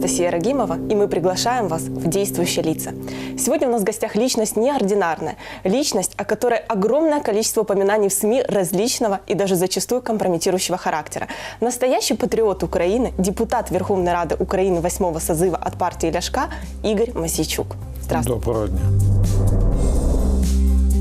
Анастасия Рагимова, и мы приглашаем вас в «Действующие лица». Сегодня у нас в гостях личность неординарная, личность, о которой огромное количество упоминаний в СМИ различного и даже зачастую компрометирующего характера. Настоящий патриот Украины, депутат Верховной Рады Украины восьмого созыва от партии Ляшка Игорь Масичук. Здравствуйте. Доброго дня.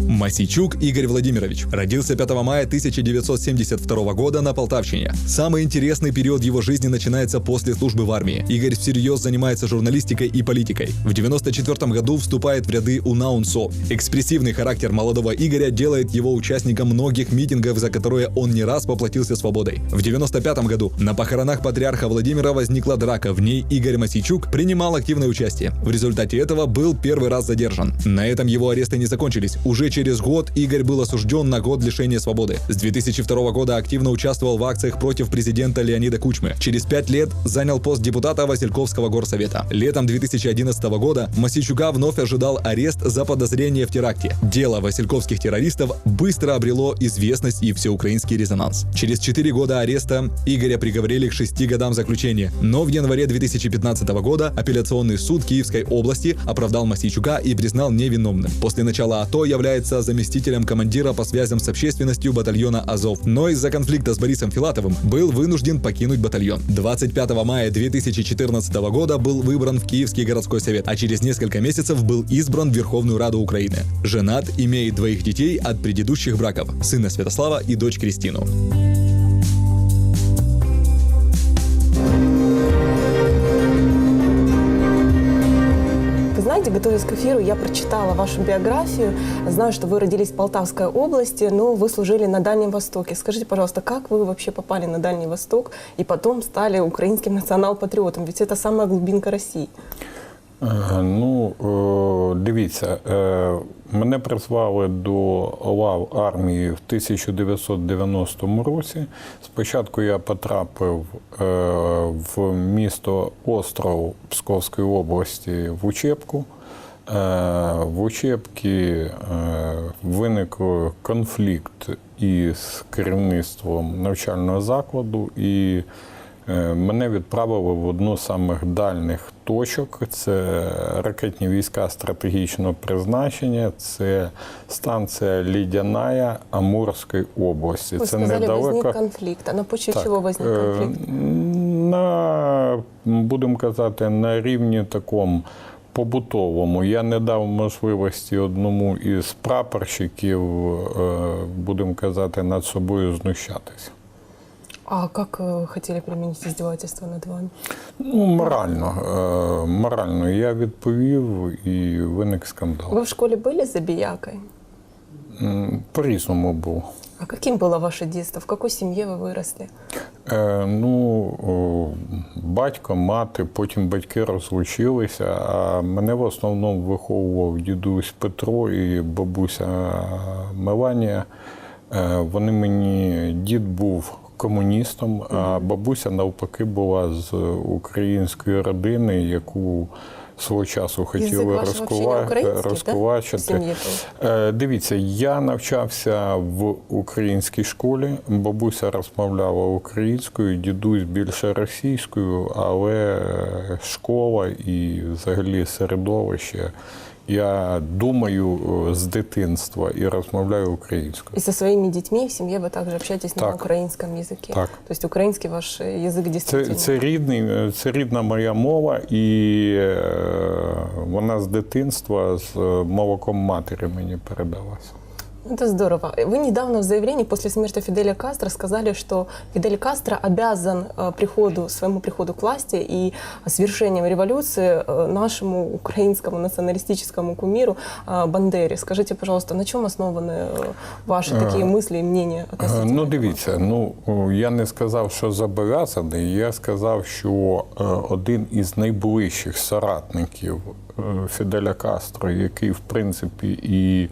Масичук Игорь Владимирович родился 5 мая 1972 года на Полтавщине. Самый интересный период его жизни начинается после службы в армии. Игорь всерьез занимается журналистикой и политикой. В 1994 году вступает в ряды УНАУНСО. Экспрессивный характер молодого Игоря делает его участником многих митингов, за которые он не раз поплатился свободой. В 1995 году на похоронах патриарха Владимира возникла драка. В ней Игорь Масичук принимал активное участие. В результате этого был первый раз задержан. На этом его аресты не закончились. Уже через год Игорь был осужден на год лишения свободы. С 2002 года активно участвовал в акциях против президента Леонида Кучмы. Через пять лет занял пост депутата Васильковского горсовета. Летом 2011 года Масичука вновь ожидал арест за подозрение в теракте. Дело васильковских террористов быстро обрело известность и всеукраинский резонанс. Через 4 года ареста Игоря приговорили к 6 годам заключения. Но в январе 2015 года апелляционный суд Киевской области оправдал Масичука и признал невиновным. После начала АТО является заместителем командира по связям с общественностью батальона Азов. Но из-за конфликта с Борисом Филатовым был вынужден покинуть батальон. 25 мая 2014 года был выбран в Киевский городской совет, а через несколько месяцев был избран в Верховную Раду Украины. Женат, имеет двоих детей от предыдущих браков, сына Святослава и дочь Кристину. Вы знаете, готовясь к эфиру, я прочитала вашу биографию. Знаю, что вы родились в Полтавской области, но вы служили на Дальнем Востоке. Скажите, пожалуйста, как вы вообще попали на Дальний Восток и потом стали украинским национал-патриотом? Ведь это самая глубинка России. Е, Ну, е, дивіться, е, мене призвали до лав армії в 1990 році. Спочатку я потрапив е, в місто Остров Псковської області в Учебку. Е, В Учебці е, виник конфлікт із керівництвом навчального закладу, і е, мене відправили в одну з самих дальних точок. Це ракетні війська стратегічного призначення, це станція Лідяная Амурської області. Вы це сказали, недалеко. конфликт. А на Так, чего возник е. На, будемо казати, на рівні такому побутовому. Я не дав можливості одному із прапорщиків, е, будемо казати, над собою знущатися. А как э, хотели применить издевательство над вами? Ну, морально. е, Морально я відповів і виник скандал. Вы в школе были забиякой? М, По-різному був. А каким было ваше детство? В какой семье вы выросли? Е, ну, о, батько, мати, потім батьки розлучилися, а мене в основному виховував дідусь Петро і бабуся Меланія. Е, вони мені, дід був комуністом, а бабуся навпаки була з української родини, яку свого часу хотіли розкувачити. Е, Дивіться, я навчався в українській школі. Бабуся розмовляла українською, дідусь більше російською, але школа і взагалі середовище Я думаю е, з дитинства і розмовляю українською. И со своими детьми в семье вы также общаетесь на Так. украинском языке? Так. То есть украинский ваш э, язык Це, действительно? це, рідний, е, це рідна моя мова, і е, вона з дитинства з е, молоком матері мені передалася. Это здорово. Вы недавно в заявлении после смерти Фиделя Кастро сказали, что Фидель Кастро обязан э, приходу, своему приходу к власти и свершением революции э, нашему украинскому националистическому кумиру э, Бандере. Скажите, пожалуйста, на чем основаны э, ваши такие мысли и мнения Е, относительно Ну, этого? дивіться, ну о, я не сказав, що зобов'язаний. Я сказав, що е, один із найближчих соратників е, Фіделя Кастро, який в принципі і е,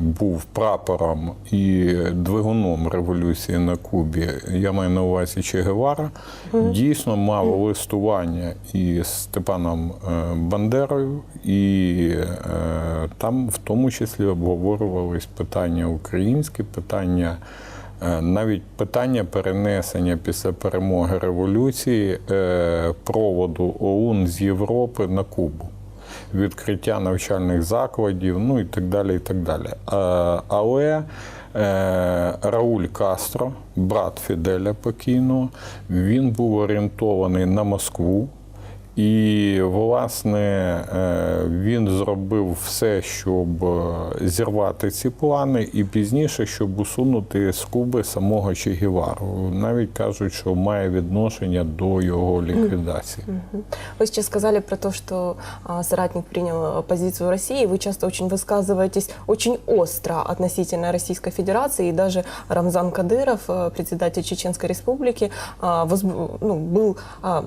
був прапором і двигуном революції на Кубі, я маю на увазі Че Гевара, дійсно мав листування із Степаном е, Бандерою, і е, там в тому числі обговорювались питання українські, питання Е, Навіть питання перенесення після перемоги революції е, проводу ОУН з Європи на Кубу, відкриття навчальних закладів, ну і так далі. І так далі. Е, Але е, Рауль Кастро, брат Фіделя покійного, він був орієнтований на Москву. І, власне, е, він зробив все, щоб е, зірвати ці плани, і пізніше, щоб усунути з Куби самого Че Гевару. Навіть кажуть, що має відношення до його ліквідації. Вы сейчас сказали про то, что а, соратник принял а, позицию России. Вы часто очень высказываетесь очень остро относительно Российской Федерации. И даже Рамзан Кадыров, а, председатель Чеченской Республики, а, возбу- ну, был а,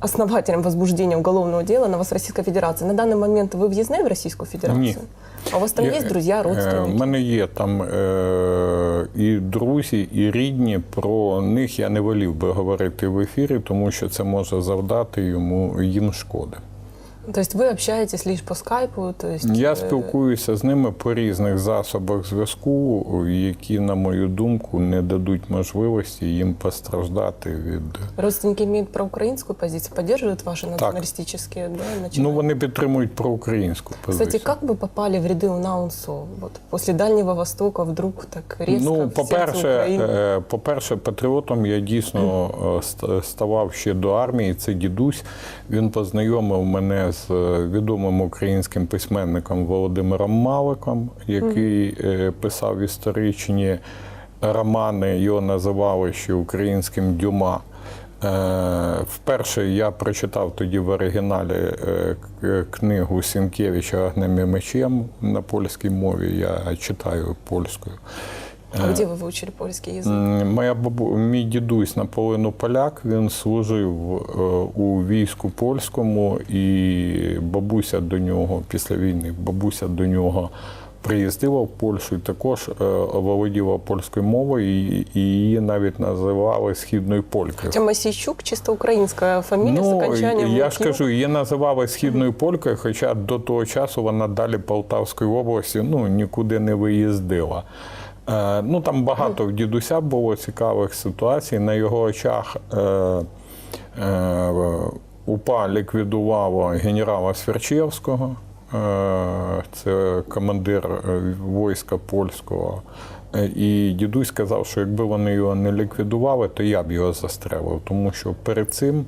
основателем возбуждения уголовного дела на вас в Российской Федерации. На данный момент вы въездны в Российскую Федерацию? Ні. А у вас там Я- есть друзья, е, родственники? У мене є там е, і друзі, і рідні. Про них я не волів би говорити в ефірі, тому що це може завдати йому їм шкоди. То есть вы общаетесь лишь по скайпу? То есть, Я э, спілкуюся з ними по різних засобах зв'язку, які, на мою думку, не дадуть можливості їм постраждати від. Родственники имеют проукраинскую позицию, поддерживают ваши националистические да, Ну начинания? вони підтримують проукраїнську позицію. Кстати, как вы попали в ряды УНАУНСО? Вот после Дальнего Востока вдруг так резко Ну, в сердце по-перше, Украины? е, по-перше, патріотом я дійсно е, ст- ставав ще до армії. Це дідусь. Він познайомив мене з е, відомим українським письменником Володимиром Маликом, який е, писав історичні романи. Його називали ще українським Дюма. Е, Вперше я прочитав тоді в оригіналі книгу Сінкевича Огнем і мечем на польській мові. Я читаю польською. А где вы выучили польский язык? М, Моя бабу, мій дідусь наполовину поляк, він служив е, у війську польському, і бабуся до нього після війни, бабуся до нього приїздила в Польщу і також е, володіла польською мовою, і, і її навіть називали східною полькою. Хотя Масійчук чисто українська фамилия с Ну, окончанием я «ник». ж кажу, її називали східною полькою, хоча до того часу вона далі Полтавської області ну, нікуди не виїздила. Е, ну, там багато в дідуся було цікавих ситуацій. На його очах е, е, УПА ліквідувало генерала Сверчевського, це командир війська польського. І дідусь сказав, що якби вони його не ліквідували, то я б його застрелив, тому що перед цим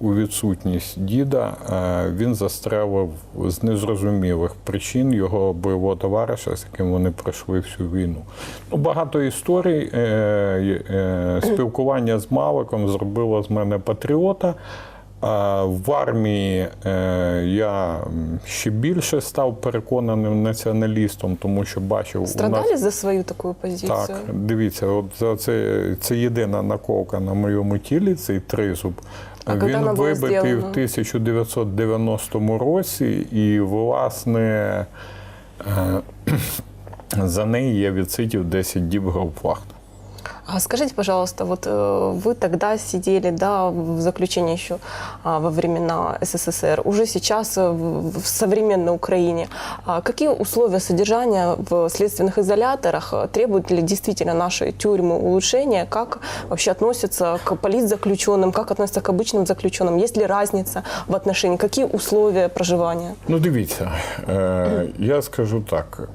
у відсутність діда е, він застрелив з незрозумілих причин його бойового товариша, з яким вони пройшли всю війну. Ну, багато історій. е, е, Спілкування з Маликом зробило з мене патріота. В армії е, я ще більше став переконаним націоналістом, тому що бачив у нас за свою такую позицию? так, дивіться, от за це, це єдина наколка на моєму тілі, цей тризуб. А Він вибитий в 1990 році, і, власне, е, за неї я відсидів 10 діб гауптвахту. А скажите, пожалуйста, вот э, вы тогда сидели, да, в заключении еще а, во времена СССР, уже сейчас э, в, современной Украине. А какие условия содержания в следственных изоляторах? э, Требуют ли действительно наши тюрьмы улучшения? Как вообще относятся к политзаключенным? Как относятся к обычным заключенным? Есть ли разница в отношении? Какие условия проживания? Ну, дивіться, я скажу так: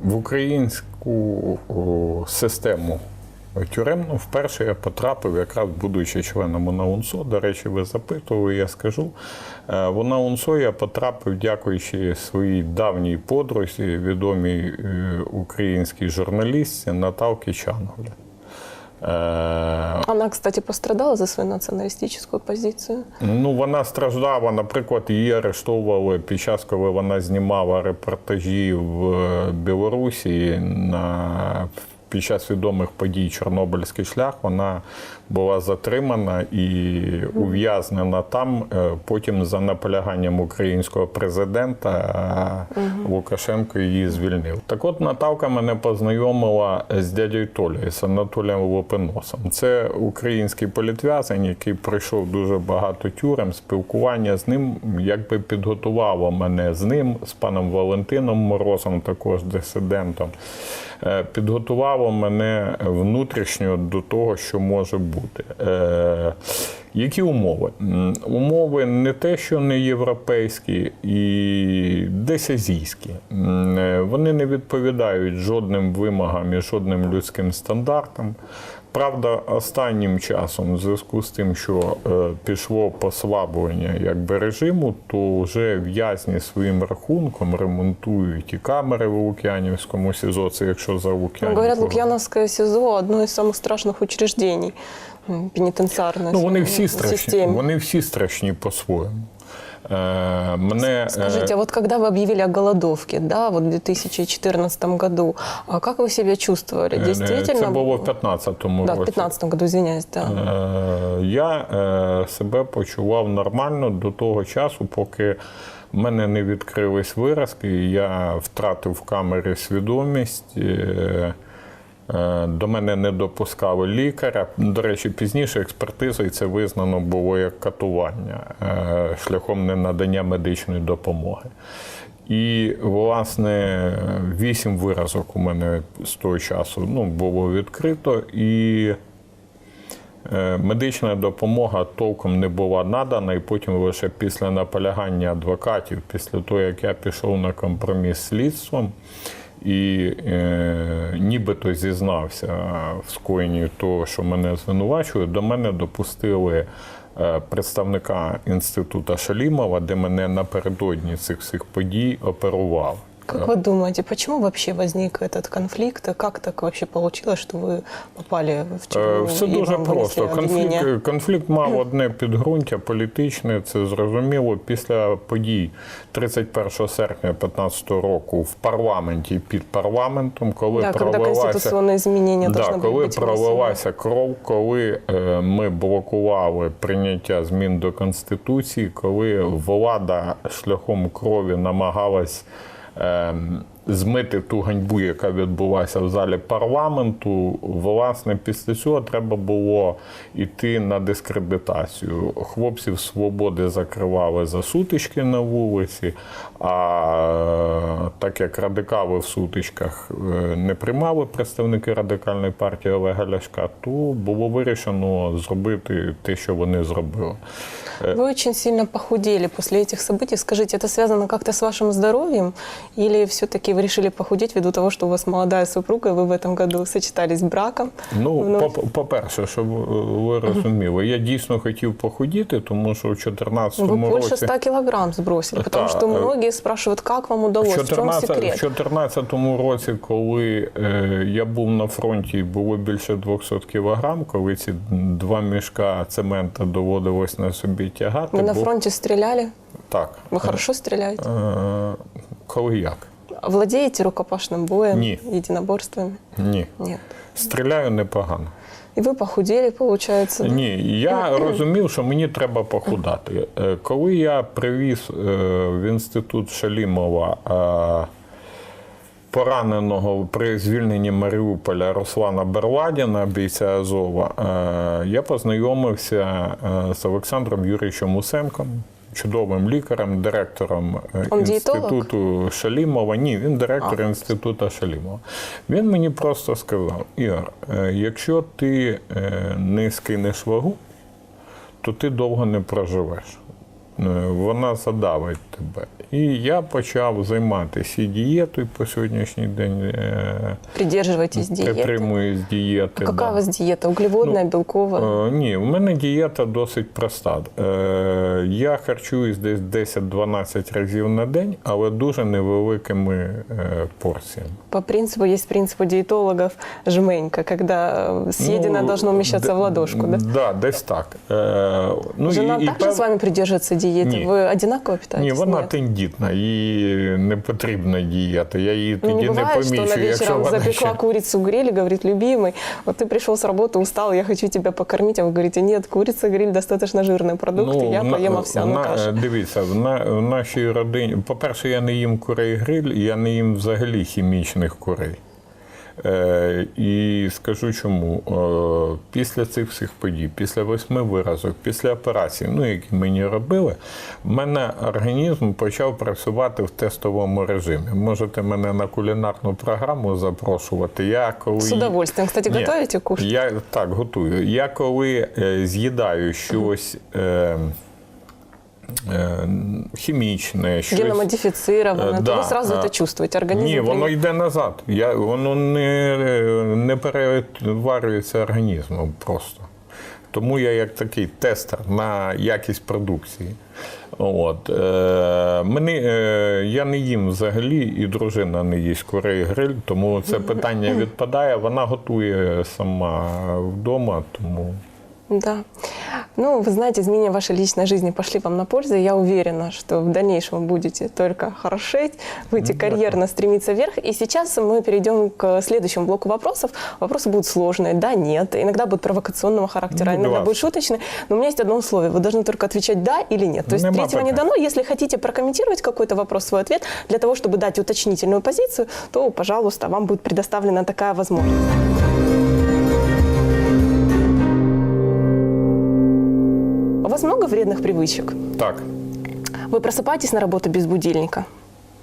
в українську о, систему тюремну вперше я потрапив, якраз будучи членом УНАУНСО. До речі, ви запитували, я скажу. Е, В УНАУНСО я потрапив, дякуючи своїй давній подрузі, відомій е, українській журналістці Наталки Чановлі. Е, Она, кстати, пострадала за свою націоналістичну позицію. Ну, вона страждала, наприклад, її арештовували під час, коли вона знімала репортажі в е, Білорусі на під час відомих подій Чорнобильський шлях. Вона була затримана і ув'язнена там. е, Потім за наполяганням українського президента Лукашенко її звільнив. Так от Наталка мене познайомила з дядьою Толею, з Анатолієм Лопиносом. Це український політв'язень, який пройшов дуже багато тюрем. Спілкування з ним якби підготувало мене з ним, з паном Валентином Морозом, також дисидентом. е, Підготувало мене внутрішньо до того, що може бути. Е, які умови? Умови не те, що не європейські, і десь азійські. Е, Вони не відповідають жодним вимогам і жодним людським стандартам. Правда, останнім часом, в зв'язку з тим, що е, пішло послаблення якби режиму, то вже в'язні своїм рахунком ремонтують і камери в Лук'янівському СІЗО, це якщо за Ну, Лук'янівку. говорят, Лукьяновское СИЗО одно из самых страшных учреждений м, Ну, вони всі страшні, вони всі страшні по-своєму. Е, мене, е, Скажите, а вот когда вы объявили о голодовке, да, вот в 2014 году, а как вы себя чувствовали? е, Действительно? це було в 15-му Да, в році. 15 году, извиняюсь, да. Е, Я е, себе почував нормально до того часу, поки в мене не відкрились виразки, і я втратив в камері свідомість. е, До мене не допускали лікаря. До речі, пізніше експертизою це визнано було як катування е, шляхом ненадання медичної допомоги. І, власне, вісім виразок у мене з того часу ну, було відкрито. І Е, Медична допомога толком не була надана, і потім лише після наполягання адвокатів, після того, як я пішов на компроміс слідством і е, нібито зізнався в скоєнні того, що мене звинувачують, до мене допустили е, представника інституту Шалімова, де мене напередодні цих всіх подій оперували. Как вы думаете, почему вообще возник этот конфликт? И как так вообще получилось, что вы попали в Е, тюрьму? Все и дуже вам вынесли просто. обвинение? Конфлікт, конфлікт мав одне підґрунтя політичне, це зрозуміло. Після подій 31 серпня 2015 року в парламенті і під парламентом, коли Да, когда пролилася конституционные изменения Да, должны были коли быть внесены. пролилася кров, коли е, ми блокували прийняття змін до конституції, коли влада шляхом крові намагалась е, змити ту ганьбу, яка відбулася в залі парламенту, власне, після цього треба було йти на дискредитацію. Хлопців свободи закривали за сутички на вулиці, а е, так як радикали в сутичках е, не приймали представники радикальної партії Олега Ляшка, то було вирішено зробити те, що вони зробили. Вы очень сильно похудели после этих событий. Скажите, это связано как-то с вашим здоровьем? Или все-таки вы решили похудеть ввиду того, что у вас молодая супруга, и вы в этом году сочетались браком? Ну, Вновь. по- по-перше, щоб е, ви розуміли, я дійсно хотів похудіти, тому що в 2014 Вы больше році. 100 килограмм сбросили, потому Да, что э, многие спрашивают, как вам удалось, в чем 14 в секрет? 2014 році, коли е, я був на фронті, було більше 200 кілограм, коли ці два мішка цемента доводилось на собі тягати. Вы на був- фронте стреляли? Так. Вы хорошо стреляете? Е, коли як? Владеете рукопашным боем, Не. единоборствами? Ні. Нет. Стріляю непогано. И вы похудели, получается. да? Ні, я розумів, що мені треба похудати. Е, Коли я привіз е, в інститут Шалімова е, пораненого при звільненні Маріуполя Руслана Берладіна, бійця Азова, я познайомився з Олександром Юрійовичем Усенком. Чудовим лікарем, директором е, Он дієтолог? інституту Шалімова. Ні, він директор інституту Шалімова. Він мені просто сказав: Ігор, е, якщо ти е, не скинеш вагу, то ти довго не проживеш. Е, Вона задавить тебе. І я почав займатися і дієтою по сьогоднішній день. е, Придерживайтесь диеты. Притримуюсь дієти. А какая да. у вас диета? Углеводная, Ну, белковая? Е, Ні, в мене дієта досить проста. Е, Я харчуюсь десь 10-12 разів на день, але дуже невеликими е, порціями. По принципу, есть принцип у диетологов жменька, когда э, съеденное Ну, должно вмещаться д- в ладошку, да? Да, десь так. Е, Ну, Жена і, і также пев- с вами придерживается диеты? Не. Вы одинаково Ні, питаетесь? вона Нет. тендітна, їй не потрібна дієта. Я її Ну, тоді не не, бывает, что помічу, она якщо вечером вона запекла ще... курицу гриль и говорит, любимый, вот ты пришел с работы, устал, я хочу тебя покормить, а вы говорите, нет, курица гриль достаточно жирный продукт, и я в на- поем в овсяную на- кашу. Дивіться, в, на, в нашій родині, по-перше, я не їм курей гриль, і я не їм взагалі хімічних курей. Е, і скажу чому. Е, після цих всіх подій, після восьми виразок, після операцій, ну, які мені робили, в мене організм почав працювати в тестовому режимі. Можете мене на кулінарну програму запрошувати. Я коли... С удовольствием. Кстати, Ні, готовите кушать? Я так готую. Я коли е, з'їдаю щось. Е, Хімічне, щось Геномодифицированное, Е, то да, вы сразу е, это чувствуете. Организм Ні, воно йде назад. Я, воно не, не переварюється організмом просто. Тому я як такий тестер на якість продукції. От. Е, мені, е, я не їм взагалі, і дружина не їсть курей гриль, тому це питання відпадає. Вона готує сама вдома, тому Да. Ну, вы знаете, изменения вашей личной жизни пошли вам на пользу. и Я уверена, что в дальнейшем вы будете только хорошеть, будете карьерно стремиться вверх. И сейчас мы перейдем к следующему блоку вопросов. Вопросы будут сложные, да, нет. Иногда будут провокационного характера, Ну, иногда да. будут шуточные. Но у меня есть одно условие. Вы должны только отвечать «да» или «нет». То есть Нема третьего не питань. дано. Если хотите прокомментировать какой-то вопрос, свой ответ, для того, чтобы дать уточнительную позицию, то, пожалуйста, вам будет предоставлена такая возможность. вас много вредных привычек? так, Вы просыпаетесь на работу без будильника?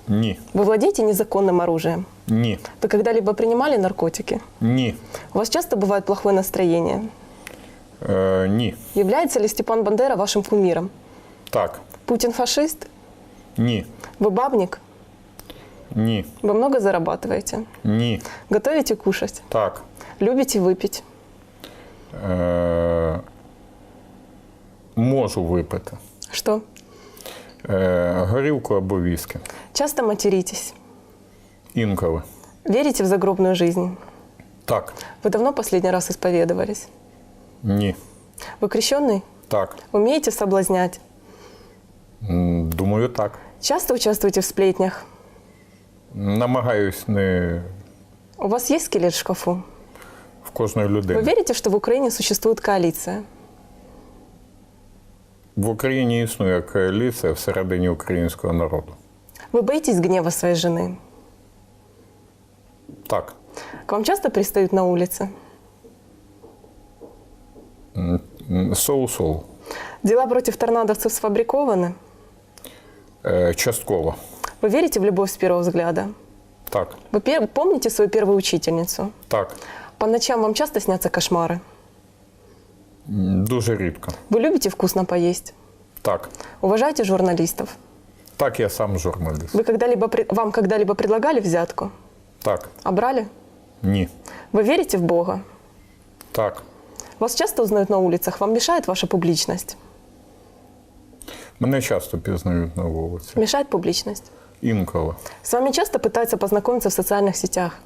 ні, Вы владеете незаконным оружием? ні, Вы когда-либо принимали наркотики? ні, У вас часто бывает плохое настроение? е, ні, Является ли Степан Бандера вашим кумиром? так, Путин фашист? ні, Вы бабник? ні, Вы много зарабатываете? ні, Готовите кушать? так. Любите выпить? Е, можу випити. Что? Е, горілку або віскі. Часто материтесь? Інколи. Верите в загробную жизнь? Так. Вы давно последний раз исповедовались? Ні. Вы крещенный? Так. Умеете соблазнять? М, Думаю, так. Часто участвуете в сплетнях? Намагаюсь не У вас есть скелет в шкафу? в кожної Вы людини. верите, что в Украине существует коалиция? В Україні існує коаліція всередині українського народу. Вы боитесь гнева своей жены? Так. К вам часто пристают на улице? М, Соу-соу. Дела против торнадовцев сфабрикованы? Е, Частково. Вы верите в любовь с первого взгляда? Так. Вы пер- помните свою первую учительницу? Так. По ночам вам часто снятся кошмары? М, Дуже рідко. Вы любите вкусно поесть? Так. Уважаете журналистов? Так, я сам журналіст. Вы когда-либо, при- вам когда-либо предлагали взятку? Так. А брали? Ні. Вы верите в Бога? Так. Вас часто узнают на улицах? Вам мешает ваша публичность? Мене часто пізнають на вулиці. Мешает публичность? Інколи. С вами часто пытаются познакомиться в социальных сетях?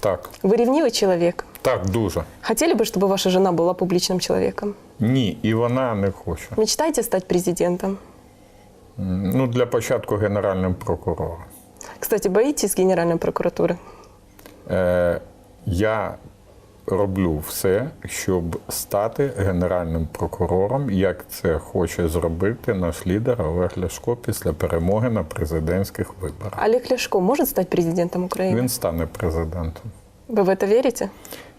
Так. Вы ревнивый человек? Так, дуже. Хотели бы, чтобы ваша жена была публичным человеком? Ні, і вона не хоче. Мечтаете стать президентом? М, Ну, для початку генеральним прокурором. Кстати, боитесь Генеральной прокуратуры? Е, я роблю все, щоб стати генеральним прокурором, як це хоче зробити наш лідер Олег Ляшко після перемоги на президентських виборах. Олег Ляшко может стать президентом Украины? Він стане президентом. Вы в это верите?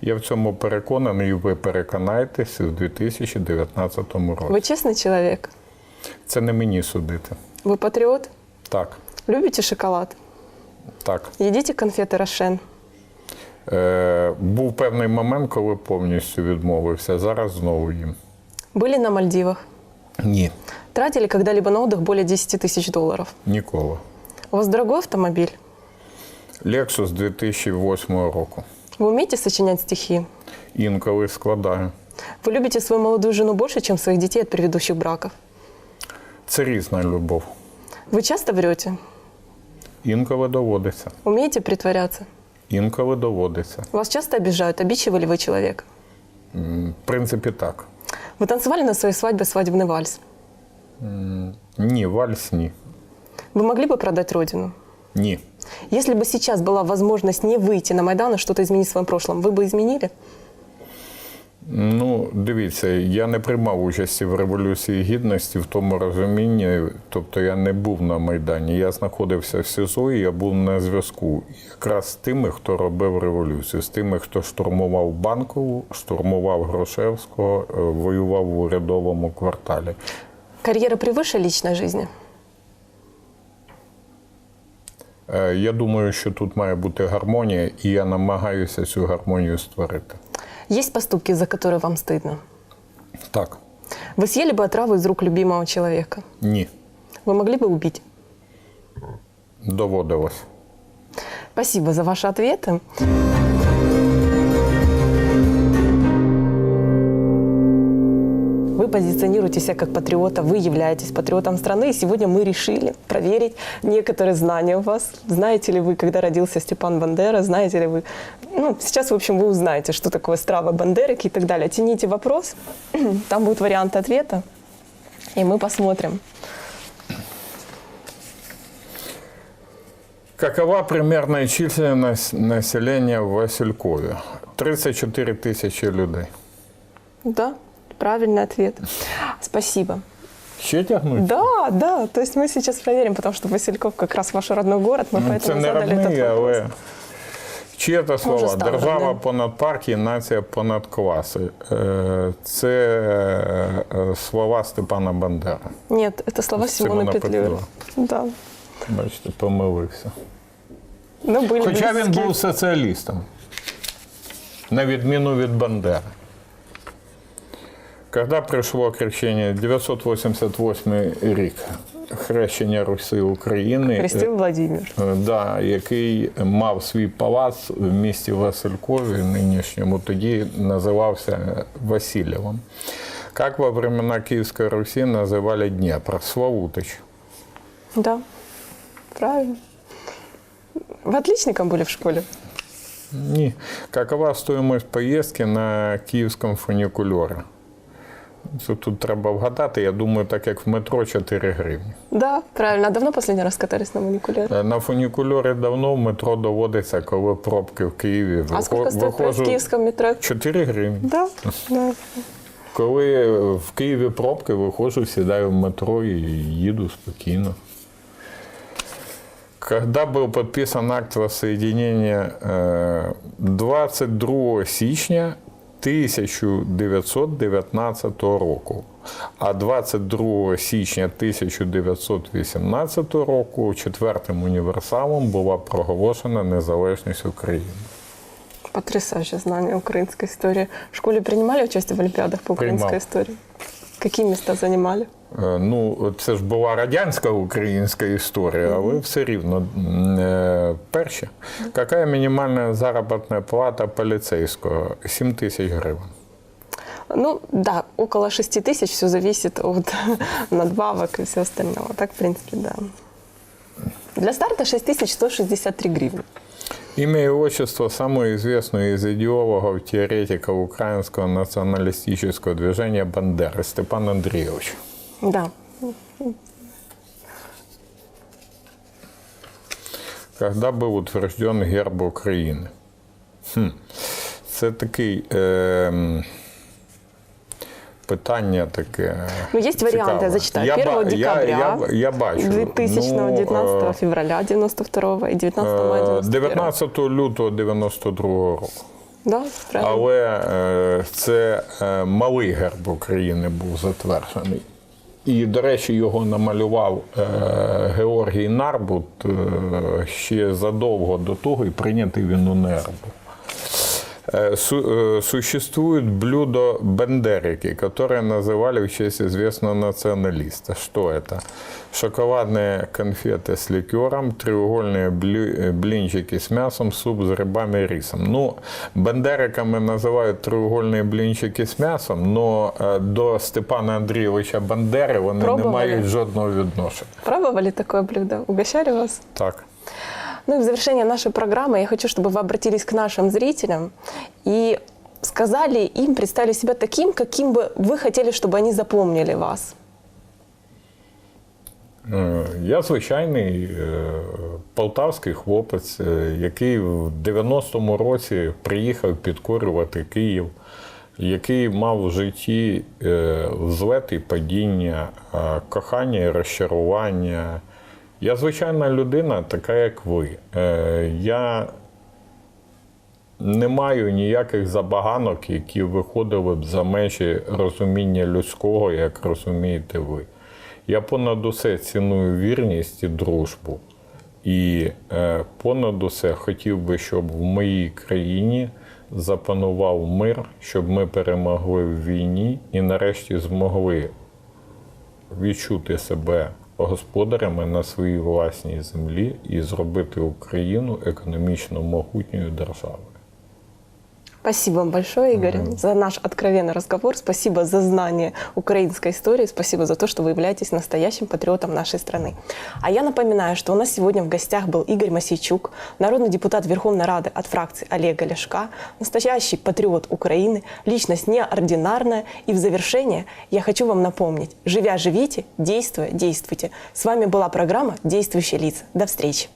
Я в цьому переконаний, і ви переконаєтесь у 2019 році. Вы честный человек? Це не мені судити. Вы патриот? Так, Любите шоколад? так. Едите конфеты Рошен? Е, був певний момент, коли повністю відмовився. Зараз знову їм. Были на Мальдивах? Ні, Тратили когда-либо на отдых более 10 тысяч долларов? ніколи. У вас дорогой автомобиль? Lexus 2008 року. Вы умеете сочинять стихи? Інколи складаю. Вы любите свою молодую жену больше, чем своих детей от предыдущих браков? Це різна любов. Вы часто врете? Інколи доводиться. Умеете притворяться? Інколи доводиться. Вас часто обижают? Обидчивый ли вы человек? М, В принципі, так. Вы танцевали на своей свадьбе свадебный вальс? Ні, вальс ні. Вы могли бы продать родину? Ні. Если бы сейчас была возможность не выйти на Майдан и что-то изменить в своем прошлом, вы бы изменили? Ну, дивіться, я не приймав участі в Революції Гідності в тому розумінні, тобто я не був на Майдані. Я знаходився в СІЗО і я був на зв'язку якраз з тими, хто робив революцію, з тими, хто штурмував Банкову, штурмував Грушевського, е, воював в урядовому кварталі. Карьера превыше личной жизни? Я думаю, що тут має бути гармонія, і я намагаюся цю гармонію створити. Есть поступки, за которые вам стыдно? Так, Вы съели бы отраву из рук любимого человека? ні, Вы могли бы убить? доводилось. Спасибо за ваши ответы. Вы позиционируете себя как патриота, вы являетесь патриотом страны, и сегодня мы решили проверить некоторые знания у вас. Знаете ли вы, когда родился Степан Бандера, знаете ли вы... Ну, сейчас, в общем, вы узнаете, что такое страва Бандерики и так далее. Тяните вопрос, там будут варианты ответа, и мы посмотрим. Какова примерная численность населения в Василькове? 34 тысячи людей. Да, правильный ответ. Спасибо. Ще тягнуть? Да, да. То есть мы сейчас проверим, потому что Васильков как раз ваш родной город, мы Ну, поэтому Це не задали этот родний, вопрос. але чиє це слова? стало Держава родним. понад партії, нація понад класи. Е, Це е, слова Степана Бандера. Нет, это слова Симона Симона Петлюри. Петлюри. Да. Бачите, помилився. Ну, были Хоча він близки. був соціалістом, на відміну від Бандери. Когда прийшло крещення? 988 рік. Хрещення Руси України. Христин Владимир. Е, Да, який мав свій палац в місті Василькові, нинішньому, тоді називався Васильєвом. Як во времена Київської Русі називали Дніпро? Славутич. Да, правильно. Вы отличником были в школе? Ні. Какова стоїмость поїздки на київському фунікульорі? Це тут треба вгадати. Я думаю, так як в метро 4 гривні. Да, правильно. А давно последний раз катались на маникулере? Е, На фунікульорі давно в метро доводиться, коли пробки в Києві. А сколько стоит проезд в киевском метро? 4 гривні. Да, да. Коли в Києві пробки, виходжу, сідаю в метро і їду спокійно. Когда был подписан акт воссоединения э, 22 січня 1919 року, а 22 січня 1918 року четвертим універсалом була проголошена незалежність України. Потрясающее знание украинской истории. В школе принимали участие в олимпиадах по украинской Принимал. истории? Какие места занимали? Е, Ну, це ж була радянська українська історія, але все рівно е, перше. Яка мінімальна заробітна плата поліцейського? 7 тисяч гривень. Ну, да, около 6 тысяч, все зависит от надбавок и все остального. Так, в принципе, да. Для старта 6163 гривны. Ім'я і отчество самого известного из идеологов, теоретиков украинского националистического движения Бандеры Степан Андреевич. Да. Когда был утвержден герб України? Хм. Це такий е, питання таке. Ну, варианты, цікаве. зачитаю. Я 1 ба- декабря, я, я, я бачу. 2000 Ну, 19 е, февраля 92 и 19 мая е, 91 19 лютого 92 року. Да, правильно. Але е, це е, малий герб України був затверджений. І, до речі, його намалював е, Георгій Нарбут е, ще задовго до того, і прийнятий він у НЕРБу. Э, су- э, Существует блюдо бендерики, которое называли в честь известного националиста. Что это? Шоколадные конфеты с ликером, треугольные блю- э, блинчики с мясом, суп с рыбами и рисом. Ну, бендериками називають треугольні блинчики з м'ясом, але до Степана Андрійовича Бандери вони не Пробували? мають жодного відношення. Пробовали такое блюдо? Угощали вас? Так. Ну и в завершение нашей программы я хочу, чтобы вы обратились к нашим зрителям и сказали им, представили себя таким, каким бы вы хотели, чтобы они запомнили вас. Е, Я звичайний е, полтавський хлопець, е, який в 90-му році приїхав підкорювати Київ. який мав в житті е, взлет і падіння, е, кохання і розчарування. Я звичайна людина, така як ви. Е, Я не маю ніяких забаганок, які виходили б за межі розуміння людського, як розумієте ви. Я понад усе ціную вірність і дружбу. І е, понад усе хотів би, щоб в моїй країні запанував мир, щоб ми перемогли в війні і нарешті змогли відчути себе господарями на своїй власній землі і зробити Україну економічно могутньою державою. Спасибо вам большое, Игорь, за наш откровенный разговор. Спасибо за знание украинской истории. Спасибо за то, что вы являетесь настоящим патриотом нашей страны. А я напоминаю, что у нас сегодня в гостях был Игорь Масейчук, народный депутат Верховной Рады от фракции Олега Ляшка, настоящий патриот Украины, личность неординарная. И в завершение я хочу вам напомнить, живя живите, действуя действуйте. С вами была программа «Действующие лица». До встречи.